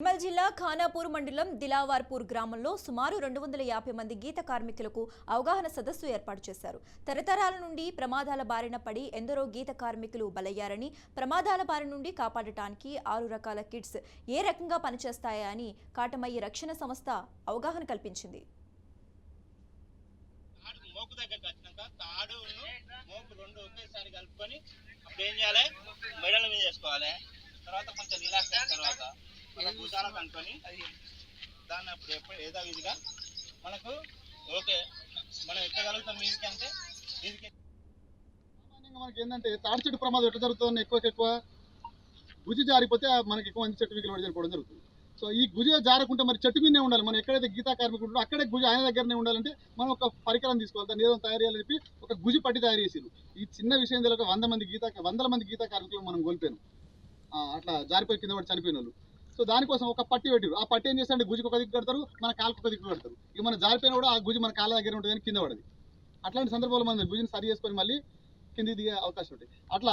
నిర్మల్ జిల్లా ఖానాపూర్ మండలం దిలావార్పూర్ గ్రామంలో సుమారు రెండు వందల యాభై మంది గీత కార్మికులకు అవగాహన సదస్సు ఏర్పాటు చేశారు. తరతరాల నుండి ప్రమాదాల బారిన పడి ఎందరో గీత కార్మికులు బలయ్యారని ప్రమాదాల బారి నుండి కాపాడటానికి ఆరు రకాల కిట్స్ ఏ రకంగా పనిచేస్తాయా అని కాటమయ్యి రక్షణ సంస్థ అవగాహన కల్పించింది. వచ్చినాక తాడు రెండు ఒకేసారి కలుపుకొని అప్పుడు ఏం చేయాలి? మెడల మీద చేసుకోవాలి తర్వాత కొంచెం రిలాక్స్ అయిన తర్వాత అనుకొని దాన్ని అప్పుడు ఎప్పుడు ఏదో విధిగా మనకు ఓకే మనం ఎక్కగలుగుతాం మీదికి అంటే మీదికి మనకి ఏంటంటే తాడి చెట్టు ప్రమాదం ఎట్లా జరుగుతుంది? ఎక్కువ ఎక్కువ గుజి జారిపోతే మనకి ఎక్కువ మంది చెట్టు మిగిలి పడి చనిపోవడం జరుగుతుంది. సో ఈ గుజి జారకుంటే మరి చెట్టు మీదనే ఉండాలి. మనం ఎక్కడైతే గీతా కార్మికుడు అక్కడే గుజి ఆయన దగ్గరనే ఉండాలంటే మనం ఒక పరికరం తీసుకోవాలి. దాన్ని ఏదో తయారు చేయాలని చెప్పి ఒక గుజి పట్టి తయారు చేసారు ఈ చిన్న విషయం తెలియక వంద మంది గీతా వందల మంది గీతా కార్మికులు మనం కోల్పోయాను. అట్లా జారిపోయి కింద పడి చనిపోయిన వాళ్ళు. సో దానికోసం ఒక పట్టి పెట్టారు. ఆ పట్టి ఏం చేస్తారంటే గుజికి ఒక దిక్కు కడతారు మన కాలుకు ఒక దిక్కు కడతారు. ఇక మన జారిపోయిన కూడా ఆ గుజి మన కాళ్ళ దగ్గర ఉంటుంది కింద పడది. అట్లాంటి సందర్భాలు మనం గుజిని సరి చేసుకొని మళ్ళీ కిందికి దిగే అవకాశం ఉంటుంది. అట్లా